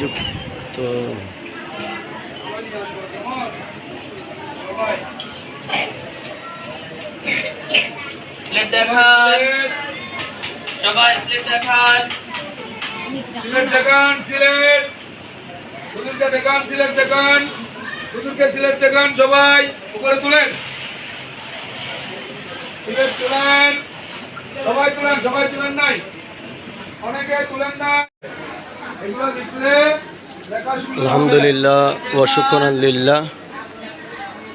যুক্ত দেখান। সবাই স্লেট দেখান। স্লেট দেখান স্লেট হুজুরকে দেখান স্লেট দেখান। হুজুরকে স্লেট দেখান সবাই উপরে তুলেন। স্লেট তুলেন। সবাই তুলেন সবাই তুলেন নাই। অনেকে তুলেন না আলহামদুলিল্লাহ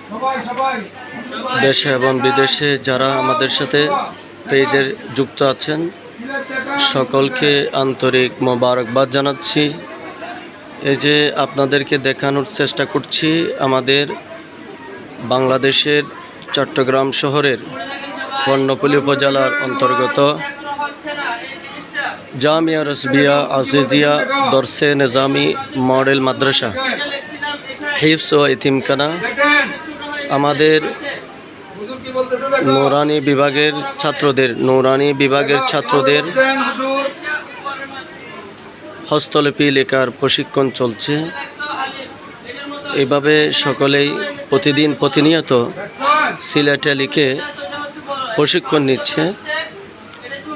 সবাই দেশে এবং বিদেশে যারা আমাদের সাথে পেজের যুক্ত আছেন, সকলকে আন্তরিক মোবারকবাদ জানাচ্ছি। এই যে আপনাদেরকে দেখানোর চেষ্টা করছি, আমাদের বাংলাদেশের চট্টগ্রাম শহরের কর্ণপল্লী উপজেলার অন্তর্গত এখনও হচ্ছে না এই জিনিসটা জামিয়া রসবিয়া আজিজিয়া দর্শে নিজামি মডেল মাদ্রাসা। হিফস ও ইতিমখানা আমাদের নৌরানি বিভাগের ছাত্রদের, নৌরানি বিভাগের ছাত্রদের হস্তলিপি লেখার প্রশিক্ষণ চলছে। এভাবে সকলেই প্রতিদিন প্রতিনিয়ত সিলেটে লিখে প্রশিক্ষণ নিচ্ছে।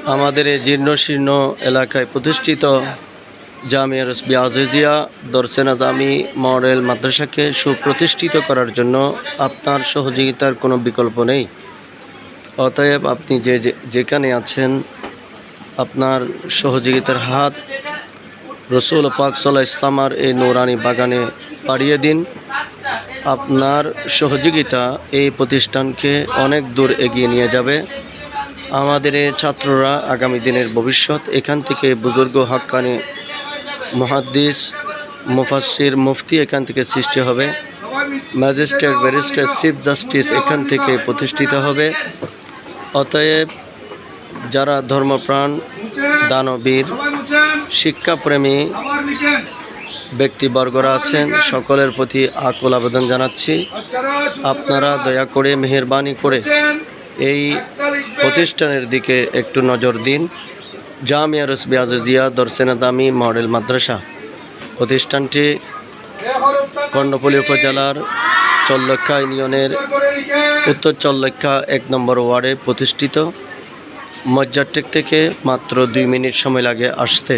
আমাদের এই জীর্ণশীর্ণ এলাকায় প্রতিষ্ঠিত জামিয়া রসবি আজিজিয়া দর্শনা দামি মডেল মাদ্রাসাকে সুপ্রতিষ্ঠিত করার জন্য আপনার সহযোগিতার কোনো বিকল্প নেই। অতএব আপনি যে যে- যেখানে আছেন, আপনার সহযোগিতার হাত রসুল পাক সাল্লাহ ইসলামার এই নৌরানি বাগানে পাড়িয়ে দিন। আপনার সহযোগিতা এই প্রতিষ্ঠানকে অনেক দূর এগিয়ে নিয়ে যাবে। আমাদের ছাত্ররা আগামী দিনের ভবিষ্যৎ। এখান থেকে বুজুর্গ হাক্কানি মহাদ্দিস মুফাসির মুফতি এখান থেকে সৃষ্টি হবে। ম্যাজিস্ট্রেট ব্যারিস্টার, চিফ জাস্টিস এখান থেকে প্রতিষ্ঠিত হবে। অতএব যারা ধর্মপ্রাণ, দানবীর, শিক্ষাপ্রেমী ব্যক্তিবর্গরা আছেন, সকলের প্রতি আকুল আবেদন জানাচ্ছি। আপনারা দয়া করে মেহরবানি করে এই প্রতিষ্ঠানের দিকে একটু নজর দিন। জামিয়া রসবি আজিজিয়া দর্শনা দামি মডেল মাদ্রাসা। প্রতিষ্ঠানটি কর্ণপল্লী উপজেলার চল্লক্ষা ইউনিয়নের। উত্তর চল্লক্ষা এক নম্বর ওয়ার্ডে প্রতিষ্ঠিত। মজ্জারটেক থেকে মাত্র দুই মিনিট সময় লাগে আসতে।